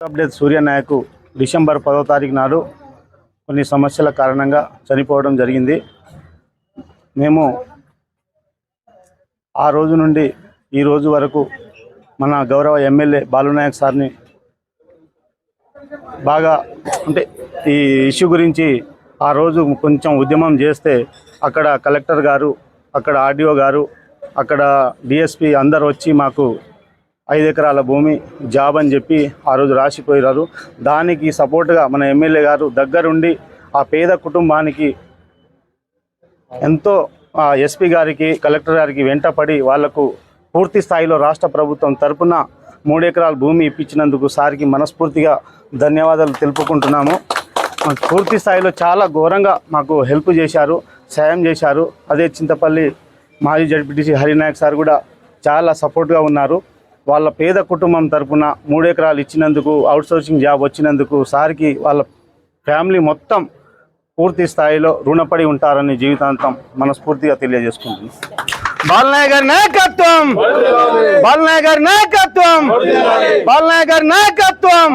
Update సూర్యనాయకు December పదో తారీఖు నాడు కొన్ని సమస్యల కారణంగా చనిపోవడం జరిగింది. మేము ఆ రోజు నుండి ఈ రోజు వరకు మన గౌరవ ఎమ్మెల్యే బాలునాయక్ సార్ని బాగా అంటే ఈ ఇష్యూ గురించి ఆ రోజు కొంచెం ఉద్యమం చేస్తే అక్కడ కలెక్టర్ గారు అక్కడ ఆర్డీఓ గారు అక్కడ డిఎస్పి అందరు వచ్చి మాకు ఐదు ఎకరాల భూమి జాబ్ అని చెప్పి ఆ రోజు రాసిపోయినారు. దానికి సపోర్ట్గా మన ఎమ్మెల్యే గారు దగ్గరుండి ఆ పేద కుటుంబానికి ఎంతో ఆ ఎస్పీ గారికి కలెక్టర్ గారికి వెంటపడి వాళ్ళకు పూర్తి స్థాయిలో రాష్ట్ర ప్రభుత్వం తరపున మూడు ఎకరాల భూమి ఇప్పించినందుకు సార్కి మనస్ఫూర్తిగా ధన్యవాదాలు తెలుపుకుంటున్నాము. మాకు పూర్తి స్థాయిలో చాలా ఘోరంగా మాకు హెల్ప్ చేశారు సాయం చేశారు. అదే చింతపల్లి మాజీ జడ్పీటీసీ హరినాయక్ సార్ కూడా చాలా సపోర్ట్గా ఉన్నారు. వాళ్ళ పేద కుటుంబం తరపున మూడు ఎకరాలు ఇచ్చినందుకు అవుట్సోర్సింగ్ జాబ్ వచ్చినందుకు సార్కి వాళ్ళ ఫ్యామిలీ మొత్తం పూర్తి స్థాయిలో రుణపడి ఉంటారని జీవితాంతం మనస్ఫూర్తిగా తెలియజేసుకుంటున్నాం. బాలనాయ గారి నాయకత్వం! బాలనాయ గారి నాయకత్వం! బాలనాయ గారి నాయకత్వం!